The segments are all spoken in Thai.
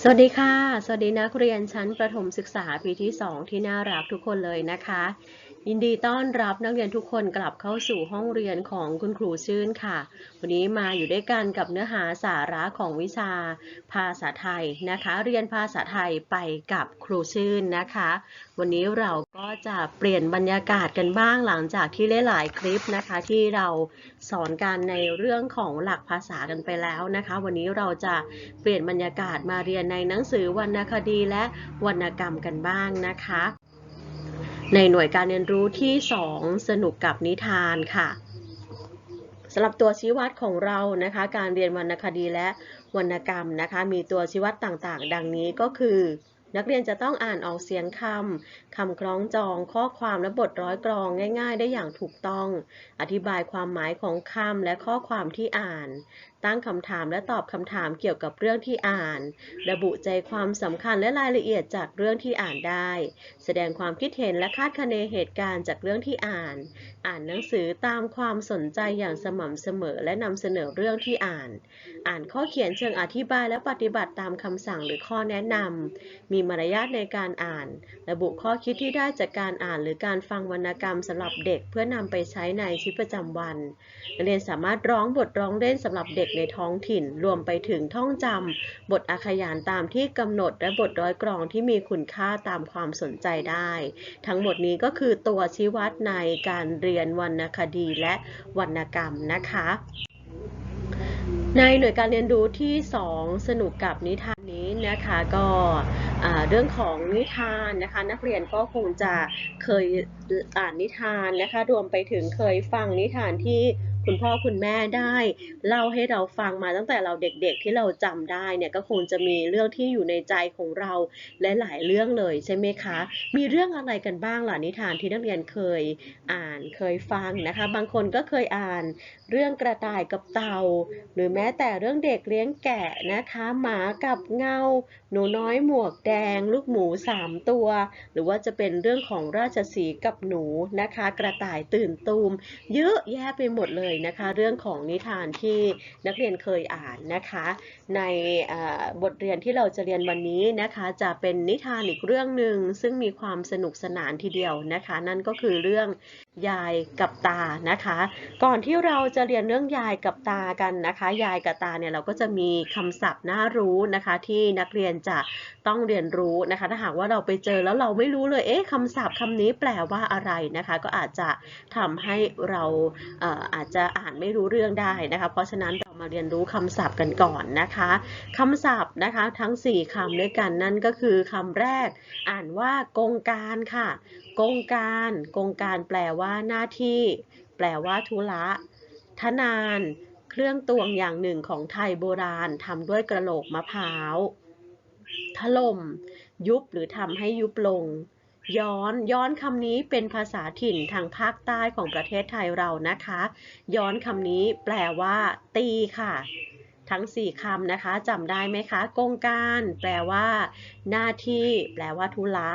สวัสดีค่ะ สวัสดีนักเรียนชั้นประถมศึกษาปีที่ 2 ที่น่ารักทุกคนเลยนะคะ ยินดีต้อนรับนักเรียนทุกคนกลับเข้าสู่ห้องเรียนของคุณครูชื่นค่ะ วันนี้มาอยู่ด้วยกันกับเนื้อหาสาระของวิชาภาษาไทยนะคะ เรียนภาษาไทยไปกับครูชื่นนะคะ วันนี้เราก็จะเปลี่ยนบรรยากาศกันบ้างหลังจากที่หลายๆคลิปนะคะ ที่เราสอนกันในเรื่องของหลักภาษากันไปแล้วนะคะ วันนี้เราจะเปลี่ยนบรรยากาศมาเรียนในหนังสือวรรณคดีและวรรณกรรมกันบ้างนะคะ ในหน่วยการเรียนรู้ที่ 2 สนุกกับนิทานค่ะสำหรับตัวชี้วัดของเรานะคะ การเรียนวรรณคดีและวรรณกรรมนะคะ มีตัวชี้วัดต่างๆ ดังนี้ก็คือ นักเรียนจะต้องอ่านออกเสียงคำคำคล้องจอง ข้อความและบทร้อยกรองง่าย ๆ ได้อย่างถูกต้อง อธิบายความหมายของคำและข้อความที่อ่าน ตั้งคำถามและตอบคำถามเกี่ยวกับเรื่องที่อ่าน ระบุใจความสำคัญและรายละเอียดจากเรื่องที่อ่านได้ แสดงความคิดเห็นและคาดคะเนเหตุการณ์จากเรื่องที่อ่าน อ่านหนังสือตามความสนใจอย่างสม่ำเสมอและนำเสนอเรื่องที่อ่าน อ่านข้อเขียนเชิงอธิบายและปฏิบัติตามคำสั่งหรือข้อแนะนำมีมารยาทในการอ่าน ระบุข้อคิดที่ได้จากการอ่านหรือการฟังวรรณกรรมสำหรับเด็กเพื่อนำไปใช้ในชีวิตประจำวัน นักเรียนสามารถร้องบทร้องเล่นสำหรับเด็กในท้องถิ่น รวมไปถึงท่องจำบทอาขยานตามที่กำหนดและบทร้อยกรองที่มีคุณค่าตามความสนใจได้ ทั้งหมดนี้ก็คือตัวชี้วัดในการเรียนวรรณคดีและวรรณกรรมนะคะในหน่วยการเรียนรู้ที่ 2 สนุกกับนิทานนี้นะคะก็เรื่องของนิทานนะคะ นักเรียนก็คงจะเคยอ่านนิทานนะคะ รวมไปถึงเคยฟังนิทานที่ คุณพ่อคุณแม่ได้เล่าให้เราฟังมาตั้งแต่เราเด็กๆที่เราจำได้เนี่ยก็คงจะมีเรื่องที่อยู่ในใจของเราและหลายเรื่องเลยใช่ไหมคะ มีเรื่องอะไรกันบ้างล่ะนิทานที่นักเรียนเคยอ่านเคยฟังนะคะ บางคนก็เคยอ่านเรื่องกระต่ายกับเต่า หรือแม้แต่เรื่องเด็กเลี้ยงแกะนะคะ หมากับเงา หนูน้อยหมวกแดง ลูกหมูสามตัว หรือว่าจะเป็นเรื่องของราชสีกับหนูนะคะ กระต่ายตื่นตูม เยอะแยะไปหมดเลยนะคะ เรื่องของนิทานที่นักเรียนเคยอ่านนะคะ ในบทเรียนที่เราจะเรียนวันนี้นะคะ จะเป็นนิทานอีกเรื่องหนึ่งซึ่งมีความสนุกสนานทีเดียวนะคะ นั่นก็คือเรื่อง ยายกับตานะคะ ก่อนที่เราจะเรียนเรื่องยายกับตากันนะคะ ยายกับตาเนี่ยเราก็จะมีคำศัพท์น่ารู้นะคะ ที่นักเรียนจะต้องเรียนรู้นะคะ ถ้าหากว่าเราไปเจอแล้วเราไม่รู้เลยเอ๊ะคำศัพท์คำนี้แปลว่าอะไรนะคะ ก็อาจจะทำให้เราอาจจะอ่านไม่รู้เรื่องได้นะคะ เพราะฉะนั้น มาเรียนรู้คำศัพท์กันก่อนนะคะคำศัพท์นะคะทั้ง 4คำด้วยกันนั่นก็คือคำแรก อ่านว่ากงการค่ะ กงการกงการแปลว่าหน้าที่ แปลว่าธุระทนาน เครื่องตวงอย่างหนึ่งของไทยโบราณทำด้วยกระโหลกมะพร้าวถล่มยุบหรือทำให้ยุบลง ย้อนย้อนคำนี้เป็นภาษาถิ่นทางภาคใต้ของประเทศไทยเรานะคะ ย้อนคำนี้แปลว่า ตีค่ะ ทั้ง 4คำนะคะจำได้ไหมคะกงการ แปลว่า หน้าที่ แปลว่าธุระ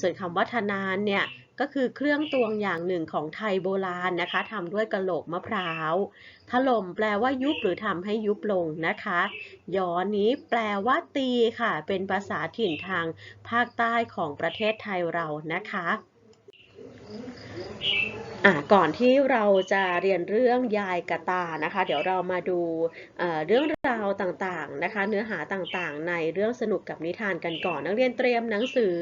ส่วนคำว่าทนานเนี่ย ก็คือเครื่องตวงอย่างหนึ่งของไทยโบราณนะคะทำด้วยกระโหลกมะพร้าว ถล่มแปลว่ายุบหรือทำให้ยุบลงนะคะ ย้อนนี้แปลว่าตีค่ะ เป็นภาษาถิ่นทางภาคใต้ของประเทศไทยเรานะคะ ก่อนที่เราจะเรียนเรื่องยายกะตานะคะ เดี๋ยวเรามาดูเเรื่องราวต่างๆนะคะ เนื้อหาต่างๆ ในเรื่องสนุกกับนิทานกันก่อน นักเรียนเตรียมหนังสือ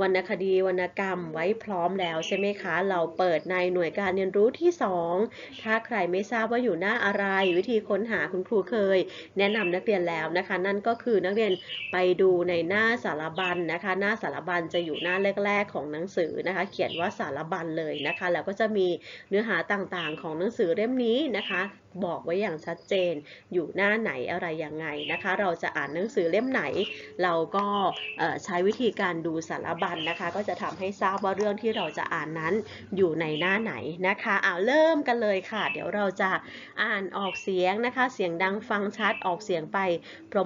วรรณคดีวรรณกรรมไว้พร้อมแล้วใช่ไหมคะ เราเปิดในหน่วยการเรียนรู้ที่ 2 ถ้าใครไม่ทราบว่าอยู่หน้าอะไร วิธีค้นหาคุณครูเคย แนะนำนักเรียนแล้วนะคะ นั่นก็คือนักเรียนไปดูในหน้าสารบัญนะคะ หน้าสารบัญจะอยู่หน้าแรก ๆ ของหนังสือนะคะ เขียนว่าสารบัญเลยนะคะ แล้วก็จะมีเนื้อหาต่างๆ ของหนังสือเล่มนี้นะคะ บอกไว้อย่างชัดเจนอยู่หน้าไหนอะไรยังไงนะคะ เราจะอ่านหนังสือเล่มไหน เราก็ใช้วิธีการดูสารบัญนะคะ ก็จะทำให้ทราบว่าเรื่องที่เราจะอ่านนั้นอยู่ในหน้าไหนนะคะเอาเริ่มกันเลยค่ะ เดี๋ยวเราจะอ่านออกเสียงนะคะ เสียงดังฟังชัดออกเสียงไป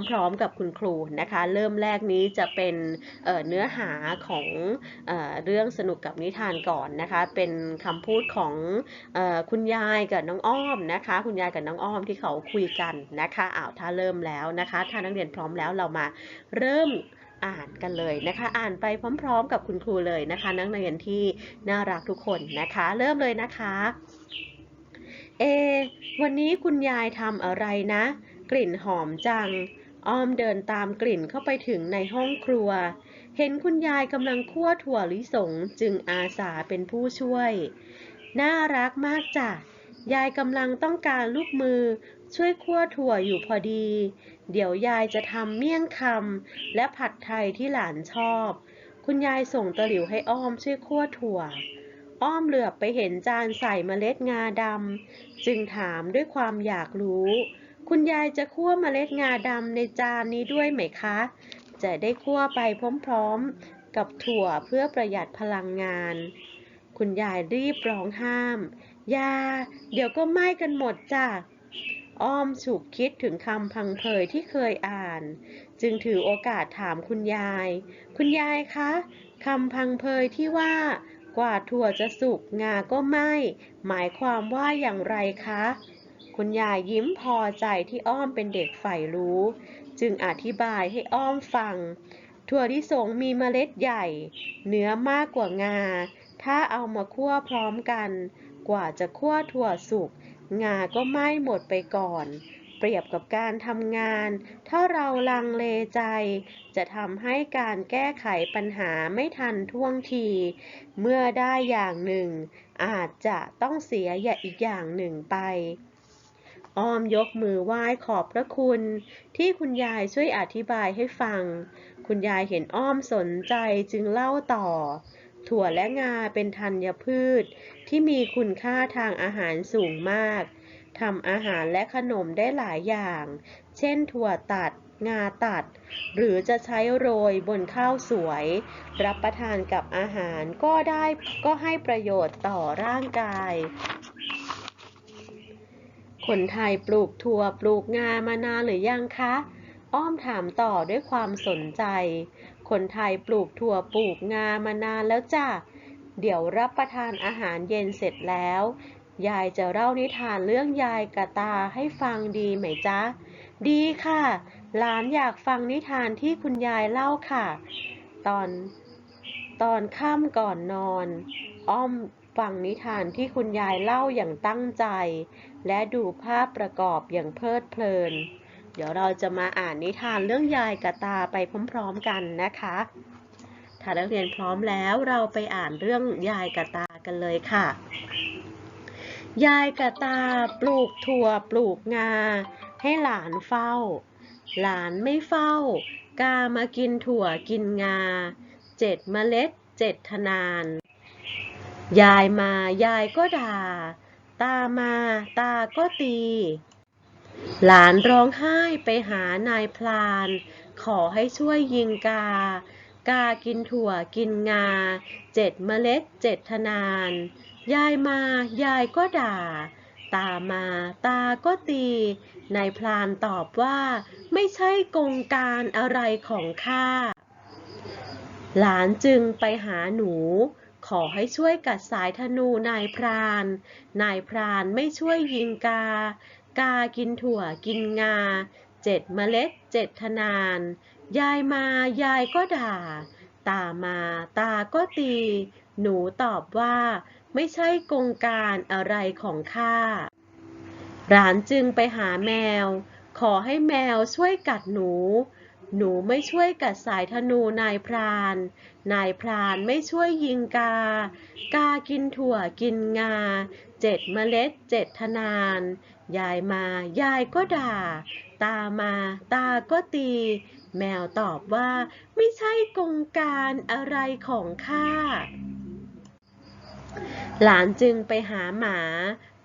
พร้อมๆ กับคุณครูนะคะ เริ่มแรกนี้จะเป็นเเนื้อหาของเอเรื่องสนุกกับนิทานก่อนนะคะเป็นคำพูดของอคุณยายกับน้องอ้อมนะคะคุณคุณยายกับน้องอ้อมที่เขาคุยกันนะคะอ้าวถ้าเริ่มแล้วนะคะ ถ้านักเรียนพร้อมแล้วเรามาเริ่มอ่านกันเลยนะคะ อ่านไปพร้อม ๆ กับคุณครูเลยนะคะ นักเรียนที่น่ารักทุกคนนะคะ เริ่มเลยนะคะ เอ วันนี้คุณยายทำอะไรนะ กลิ่นหอมจัง อ้อมเดินตามกลิ่นเข้าไปถึงในห้องครัว เห็นคุณยายกำลังคั่วถั่วลิสงจึงอาสาเป็นผู้ช่วย น่ารักมากจ้ะ ยายกำลังต้องการลูกมือ ช่วยคั่วถั่วอยู่พอดี เดี๋ยวยายจะทำเมี่ยงคำและผัดไทยที่หลานชอบ คุณยายส่งตะหลิวให้อ้อมช่วยคั่วถั่ว อ้อมเหลือบไปเห็นจานใส่เมล็ดงาดำจึงถามด้วยความอยากรู้ คุณยายจะคั่วเมล็ดงาดำในจานนี้ด้วยไหมคะ จะได้คั่วไปพร้อมๆ กับถั่วเพื่อประหยัดพลังงาน คุณยายรีบร้องห้าม ยา เดี๋ยวก็ไหม้กันหมดจ้ะอ้อมฉุกคิดถึงคำพังเพยที่เคยอ่าน จึงถือโอกาสถามคุณยาย คุณยายคะคำพังเพยที่ว่ากว่าถั่วจะสุกงาก็ไหม้หมายความว่าอย่างไรคะ คุณยายยิ้มพอใจที่อ้อมเป็นเด็กใฝ่รู้ จึงอธิบายให้อ้อมฟัง ถั่วลิสงมีเมล็ดใหญ่ เนื้อมากกว่างา ถ้าเอามาคั่วพร้อมกัน กว่าจะคั่วถั่วสุก งาก็ไหม้หมดไปก่อน เปรียบกับการทำงาน ถ้าเราลังเลใจ จะทำให้การแก้ไขปัญหาไม่ทันท่วงที เมื่อได้อย่างหนึ่ง อาจจะต้องเสียอย่าอีกอย่างหนึ่งไป อ้อมยกมือไหว้ขอบพระคุณ ที่คุณยายช่วยอธิบายให้ฟัง คุณยายเห็นอ้อมสนใจจึงเล่าต่อ ถั่วและงาเป็นธัญพืช ที่มีคุณค่าทางอาหารสูงมากทำอาหารและขนมได้หลายอย่าง เช่นถั่วตัด งาตัด หรือจะใช้โรยบนข้าวสวย รับประทานกับอาหารก็ได้ก็ให้ประโยชน์ต่อร่างกาย คนไทยปลูกถั่วปลูกงามานานหรือยังคะ อ้อมถามต่อด้วยความสนใจ คนไทยปลูกถั่วปลูกงามานานแล้วจ้ะ เดี๋ยวรับประทานอาหารเย็นเสร็จแล้ว ยายจะเล่านิทานเรื่องยายกะตาให้ฟังดีไหมจ๊ะ ดีค่ะ หลานอยากฟังนิทานที่คุณยายเล่าค่ะ ตอนตอนค่ำก่อนนอน อ้อมฟังนิทานที่คุณยายเล่าอย่างตั้งใจ และดูภาพประกอบอย่างเพลิดเพลิน เดี๋ยวเราจะมาอ่านนิทานเรื่องยายกะตาไปพร้อมๆกันนะคะถ้านักเรียนพร้อมแล้วเราไปอ่านเรื่องยายกะตากันเลยค่ะ ยายกะตาปลูกถั่วปลูกงา ให้หลานเฝ้า หลานไม่เฝ้า กามากินถั่วกินงา เจ็ดเมล็ดเจ็ดทนาน ยายมายายก็ด่า ตามา ตาก็ตี หลานร้องไห้ไปหานายพลาน ขอให้ช่วยยิงกา กากินถั่วกินงา เจ็ดเมล็ดเจ็ดทนาน ยายมา ยายก็ด่า ตามา ตาก็ตี นายพลานตอบว่า ไม่ใช่กงการอะไรของข้า หลานจึงไปหาหนู ขอให้ช่วยกัดสายธนูนายพราน นายพรานไม่ช่วยยิงกา กากินถั่วกินงา เจ็ดเมล็ดเจ็ดทนาน ยายมายายก็ด่า ตามาตาก็ตี หนูตอบว่า ไม่ใช่กงการอะไรของข้า หลานจึงไปหาแมว ขอให้แมวช่วยกัดหนู หนูไม่ช่วยกัดสายธนูนายพราน นายพรานไม่ช่วยยิงกา กากินถั่วกินงา เจ็ดเมล็ดเจ็ดทนาน ยายมายายก็ด่า ตามาตาก็ตี แมวตอบว่าไม่ใช่กงการอะไรของข้า หลานจึงไปหาหมา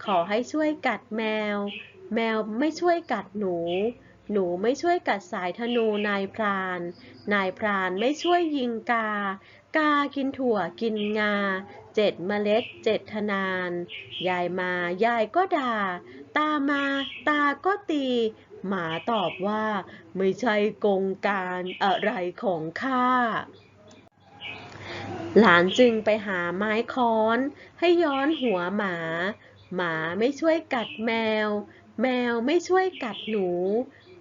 ขอให้ช่วยกัดแมว แมวไม่ช่วยกัดหนู หนูไม่ช่วยกัดสายธนูนายพราน นายพรานไม่ช่วยยิงกา กากินถั่วกินงา เจ็ดเมล็ดเจ็ดทนาน ยายมายายก็ด่า ตามาตาก็ตี หมาตอบว่า ไม่ใช่กงการอะไรของข้าหลานจึงไปหาไม้ค้อน ให้ย้อนหัวหมา หมาไม่ช่วยกัดแมว แมวไม่ช่วยกัดหนู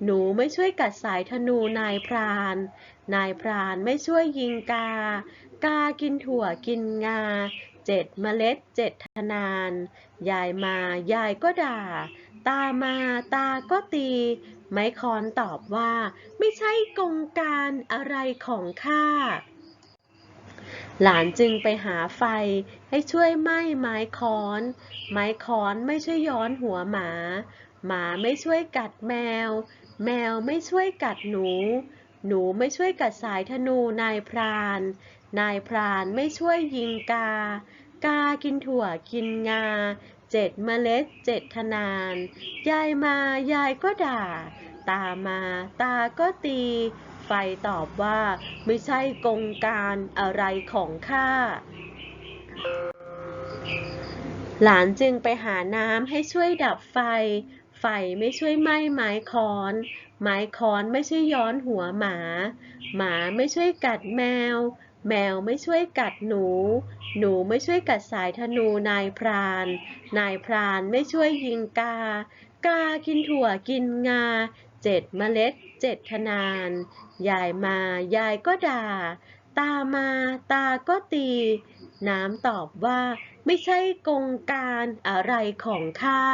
หนูไม่ช่วยกัดสายธนูนายพราน นายพรานไม่ช่วยยิงกา กากินถั่วกินงา เจ็ดเมล็ดเจ็ดทนาน ยายมายายก็ด่า ตามาตาก็ตี ไม้คอนตอบว่า ไม่ใช่กงการอะไรของข้าหลานจึงไปหาไฟให้ช่วยไหม้ไม้ค้อน ไม้ค้อนไม่ช่วยย้อนหัวหมา หมาไม่ช่วยกัดแมว แมวไม่ช่วยกัดหนู หนูไม่ช่วยกัดสายธนูนายพราน นายพรานไม่ช่วยยิงกา กากินถั่วกินงา เจ็ดเมล็ดเจ็ดทนาน ยายมายายก็ด่า ตามาตาก็ตี ไฟตอบว่าไม่ใช่กงการอะไรของข้าหลานจึงไปหาน้ำให้ช่วยดับไฟ ไฟไม่ช่วยไหม้ไม้ค้อน ไม้ค้อนไม่ช่วยย้อนหัวหมา หมาไม่ช่วยกัดแมว แมวไม่ช่วยกัดหนู หนูไม่ช่วยกัดสายธนูนายพราน นายพรานไม่ช่วยยิงกา กากินถั่วกินงา เจ็ดเมล็ดเจ็ดทนาน ยายมายายก็ด่า ตามาตาก็ตี น้ำตอบว่า ไม่ใช่กงการอะไรของข้า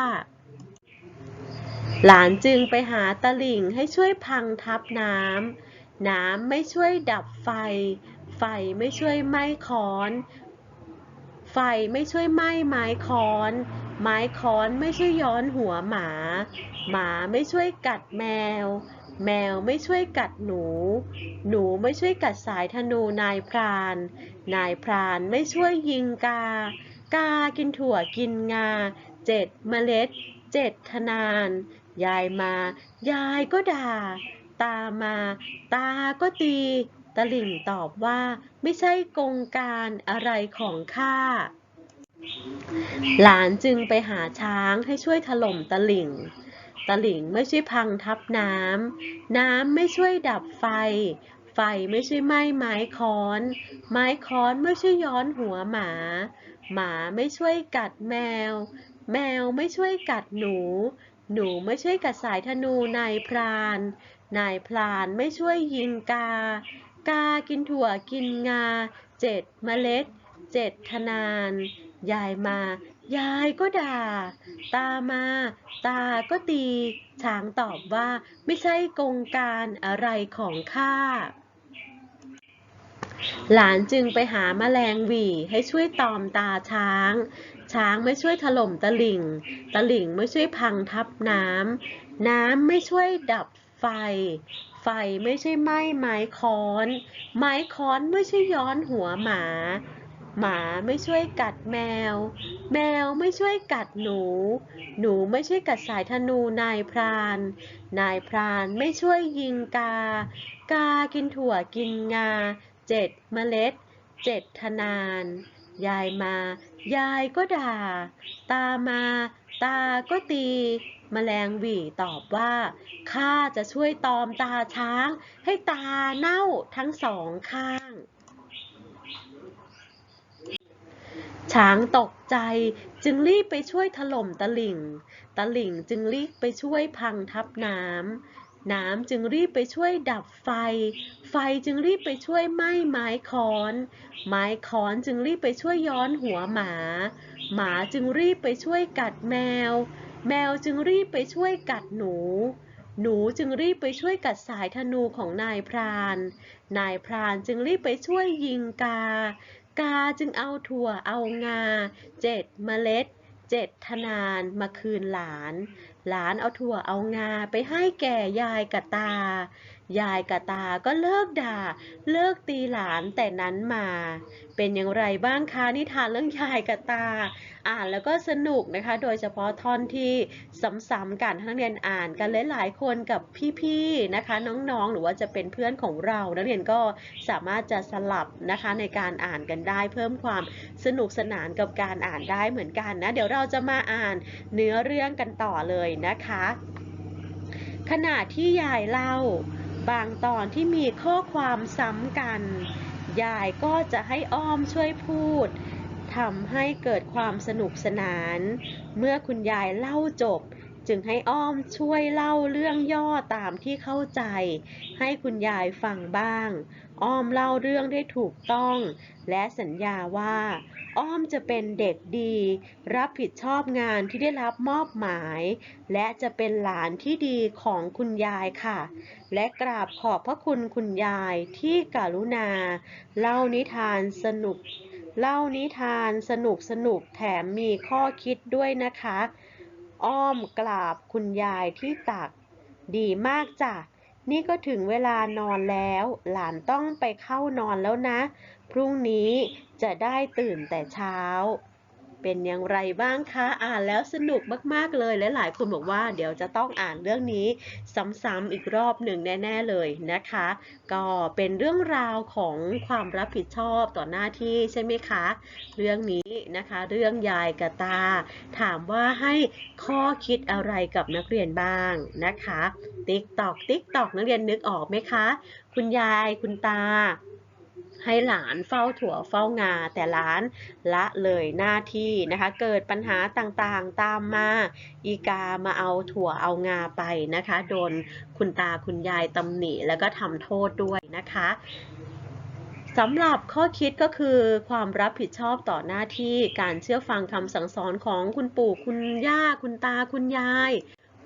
หลานจึงไปหาตะหลิ่งให้ช่วยพังทับน้ำ น้ำไม่ช่วยดับไฟ ไฟไม่ช่วยไหม้ค้อน ไฟไม่ช่วยไหม้ไม้ค้อน ไม้ค้อนไม่ช่วยย้อนหัวหมา หมาไม่ช่วยกัดแมว แมวไม่ช่วยกัดหนู หนูไม่ช่วยกัดสายธนูนายพราน นายพรานไม่ช่วยยิงกา กากินถั่วกินงา เจ็ดเมล็ด เจ็ดทนาน ยายมา ยายก็ด่า ตามา ตาก็ตี ตะหลิ่งตอบว่า ไม่ใช่กงการอะไรของข้า หลานจึงไปหาช้างให้ช่วยถล่มตะหลิ่งตะหลิ่งไม่ช่วยพังทับน้ำ น้ำไม่ช่วยดับไฟ ไฟไม่ช่วยไหม้ไม้ค้อน ไม้ค้อนไม่ช่วยย้อนหัวหมา หมาไม่ช่วยกัดแมว แมวไม่ช่วยกัดหนู หนูไม่ช่วยกัดสายธนูนายพราน นายพรานไม่ช่วยยิงกา กากินถั่วกินงา เจ็ดเมล็ด เจ็ดทนาน ยายมา ยายก็ด่า ตามา ตาก็ตี ช้างตอบว่าไม่ใช่กงการอะไรของข้า หลานจึงไปหาแมลงหวี่ให้ช่วยตอมตาช้าง ช้างไม่ช่วยถล่มตะหลิ่ง ตะหลิ่งไม่ช่วยพังทับน้ำ น้ำไม่ช่วยดับไฟ ไฟไม่ใช่ไหม้ไม้ค้อน ไม้ค้อนไม่ใช่ย้อนหัวหมา หมาไม่ช่วยกัดแมว แมวไม่ช่วยกัดหนู หนูไม่ช่วยกัดสายธนูนายพราน นายพรานไม่ช่วยยิงกา กากินถั่วกินงา เจ็ดเมล็ด เจ็ดทนาน ยายมา ยายก็ด่า ตามา ตาก็ตีแมลงหวี่ตอบว่า ข้าจะช่วยตอมตาช้าง ให้ตาเน่าทั้งสองข้าง ช้างตกใจจึงรีบไปช่วยถล่มตะหลิ่ง ตะหลิ่งจึงรีบไปช่วยพังทับน้ำ น้ำจึงรีบไปช่วยดับไฟ ไฟจึงรีบไปช่วยไหม้ไม้ค้อน ไม้ค้อนจึงรีบไปช่วยย้อนหัวหมา หมาจึงรีบไปช่วยกัดแมว แมวจึงรีบไปช่วยกัดหนู หนูจึงรีบไปช่วยกัดสายธนูของนายพราน นายพรานจึงรีบไปช่วยยิงกา กาจึงเอาถั่วเอางา เจ็ดเมล็ดเจ็ดทนานมาคืนหลาน หลานเอาถั่วเอางาไปให้แก่ยายกับตา ยายกับตาก็เลิกด่า เลิกตีหลานแต่นั้นมา เป็นอย่างไรบ้างคะนิทานเรื่องยายกับตา อ่านแล้วก็สนุกนะคะ โดยเฉพาะท่อนที่ซ้ำๆกันทั้งนักเรียนอ่านกันหลายๆคนกับพี่ๆนะคะ น้องๆ หรือว่าจะเป็นเพื่อนของเรา นักเรียนก็สามารถจะสลับนะคะในการอ่านกันได้ เพิ่มความสนุกสนานกับการอ่านได้เหมือนกันนะ เดี๋ยวเราจะมาอ่านเนื้อเรื่องกันต่อเลยนะคะ ขณะที่ยายเล่า บางตอนที่มีข้อความซ้ำกัน ยายก็จะให้อ้อมช่วยพูดทำให้เกิดความสนุกสนาน เมื่อคุณยายเล่าจบ จึงให้อ้อมช่วยเล่าเรื่องย่อตามที่เข้าใจ ให้คุณยายฟังบ้าง อ้อมเล่าเรื่องได้ถูกต้อง และสัญญาว่า อ้อมจะเป็นเด็กดี รับผิดชอบงานที่ได้รับมอบหมาย และจะเป็นหลานที่ดีของคุณยายค่ะ และกราบขอบพระคุณคุณยายที่กรุณา เล่านิทานสนุก เล่านิทานสนุกสนุกแถมมีข้อคิดด้วยนะคะ อ้อมกราบคุณยายที่ตัก ดีมากจ้ะนี่ก็ถึงเวลานอนแล้ว หลานต้องไปเข้านอนแล้วนะ พรุ่งนี้จะได้ตื่นแต่เช้า เป็นอย่างไรบ้างคะอ่านแล้วสนุกมากๆเลยและหลายคนบอกว่า เดี๋ยวจะต้องอ่านเรื่องนี้ซ้ำๆอีกรอบหนึ่งแน่ ๆเลยนะคะ ก็เป็นเรื่องราวของความรับผิดชอบต่อหน้าที่ใช่ไหมคะ เรื่องนี้นะคะ เรื่องยายกับตา ถามว่าให้ข้อคิดอะไรกับนักเรียนบ้างนะคะติ๊กตอกติ๊กตอกนักเรียนนึกออกไหมคะ คุณยายคุณตา ให้หลานเฝ้าถั่วเฝ้างา แต่หลานละเลยหน้าที่นะคะ เกิดปัญหาต่างๆตามมา อีกามาเอาถั่วเอางาไปนะคะ โดนคุณตาคุณยายตำหนิแล้วก็ทำโทษด้วยนะคะสำหรับข้อคิดก็คือความรับผิดชอบต่อหน้าที่การเชื่อฟังคำสั่งสอนของคุณปู่คุณย่าคุณตาคุณยาย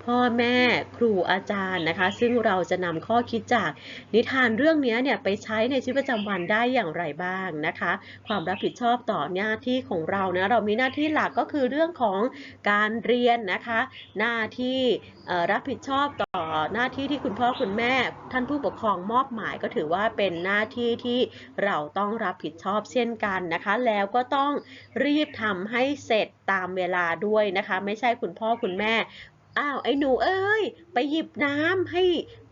พ่อแม่ครูอาจารย์นะคะ ซึ่งเราจะนำข้อคิดจากนิทานเรื่องนี้เนี่ยไปใช้ในชีวิตประจำวันได้อย่างไรบ้างนะคะ ความรับผิดชอบต่อหน้าที่ของเรานะเรามีหน้าที่หลักก็คือเรื่องของการเรียนนะคะ หน้าที่รับผิดชอบต่อหน้าที่ที่คุณพ่อคุณแม่ ท่านผู้ปกครองมอบหมายก็ถือว่าเป็นหน้าที่ที่เราต้องรับผิดชอบเช่นกันนะคะ แล้วก็ต้องรีบทำให้เสร็จตามเวลาด้วยนะคะ ไม่ใช่คุณพ่อคุณแม่ อ้าวไอ้หนูเอ้ย ไปหยิบน้ำให้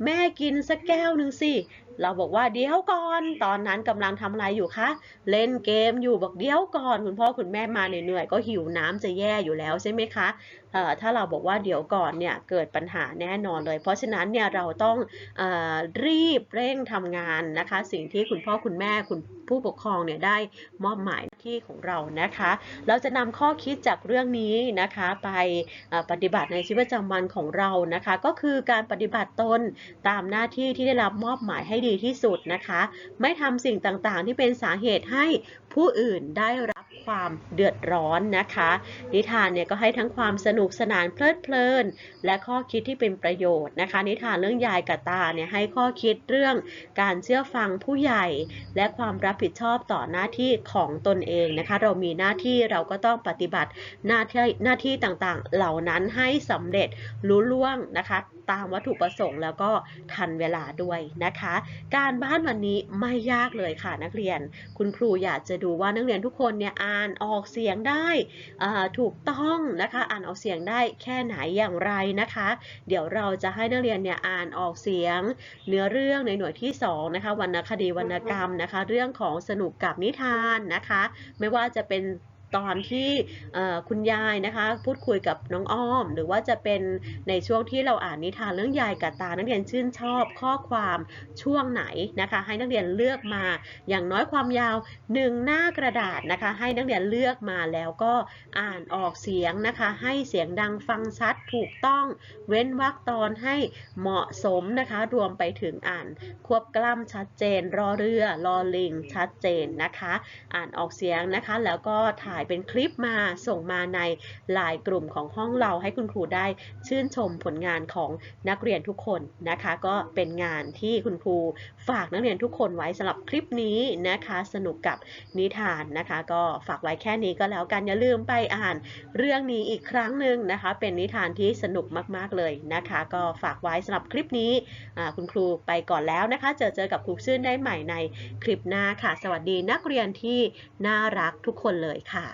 แม่กินสักแก้วหนึ่งสิ เราบอกว่าเดี๋ยวก่อน ตอนนั้นกำลังทำอะไรอยู่คะ เล่นเกมอยู่บอกเดี๋ยวก่อน คุณพ่อคุณแม่มาเหนื่อยๆก็หิวน้ำจะแย่อยู่แล้วใช่ไหมคะเอ่อถ้าเราบอกว่าเดี๋ยวก่อนเนี่ยเกิดปัญหาแน่นอนเลย เพราะฉะนั้นเนี่ยเราต้องอรีบเร่งทำงานนะคะ สิ่งที่คุณพ่อคุณแม่คุณผู้ปกครองเนี่ยได้มอบหมายที่ของเรานะคะ เราจะนำข้อคิดจากเรื่องนี้นะคะไปปฏิบัติในชีวิตประจำวันของเรานะคะ ก็คือการปฏิบัติตนตามหน้าที่ที่ได้รับมอบหมายให้ดีที่สุดนะคะ ไม่ทำสิ่งต่างๆ ที่เป็นสาเหตุให้ผู้อื่นได้รับความเดือดร้อนนะคะ นิทานเนี่ยก็ให้ทั้งความสนุกสนานเพลิดเพลิน และข้อคิดที่เป็นประโยชน์นะคะ นิทานเรื่องยายกับตาเนี่ยให้ข้อคิดเรื่องการเชื่อฟังผู้ใหญ่ และความรับผิดชอบต่อหน้าที่ของตนเองนะคะ เรามีหน้าที่เราก็ต้องปฏิบัติหน้าที่หน้าที่ต่างๆ เหล่านั้นให้สำเร็จลุล่วงนะคะ ตามวัตถุประสงค์แล้วก็ทันเวลาด้วยนะคะ การบ้านวันนี้ไม่ยากเลยค่ะนักเรียน คุณครูอยากจะดูว่านักเรียนทุกคนเนี่ยอ่านออกเสียงได้ถูกต้องนะคะอ่านออกเสียงได้แค่ไหนอย่างไรนะคะ เดี๋ยวเราจะให้นักเรียนเนี่ยอ่านออกเสียง เนื้อเรื่องในหน่วยที่2นะคะวรรณคดีวรรณกรรมนะคะ เรื่องของสนุกกับนิทานนะคะ ไม่ว่าจะเป็น ตอนที่คุณยายนะคะ พูดคุยกับน้องอ้อม หรือว่าจะเป็นในช่วงที่เราอ่านนิทานเรื่องยายกับตานักเรียนชื่นชอบข้อความช่วงไหนนะคะ ให้นักเรียนเลือกมาอย่างน้อยความยาว 1 หน้ากระดาษนะคะ ให้นักเรียนเลือกมาแล้วก็อ่านออกเสียงนะคะ ให้เสียงดังฟังชัดถูกต้องเว้นวรรคตอนให้เหมาะสมนะคะ รวมไปถึงอ่านควบกล้ำชัดเจน รอเรือรอลิงชัดเจนนะคะ อ่านออกเสียงนะคะ แล้วก็ถ่ายเป็นคลิปมาส่งมาในไลน์กลุ่มของห้องเราให้คุณครูได้ชื่นชมผลงานของนักเรียนทุกคนนะคะ ก็เป็นงานที่คุณครูฝากนักเรียนทุกคนไว้สำหรับคลิปนี้นะคะ สนุกกับนิทานนะคะ ก็ฝากไว้แค่นี้ก็แล้วกันอย่าลืมไปอ่านเรื่องนี้อีกครั้งหนึ่งนะคะ เป็นนิทานที่สนุกมาก ๆ เลยนะคะ ก็ฝากไว้สำหรับคลิปนี้คุณครูไปก่อนแล้วนะคะ เจอเจอกับครูชื่นได้ใหม่ในคลิปหน้าค่ะ สวัสดีนักเรียนที่น่ารักทุกคนเลยค่ะ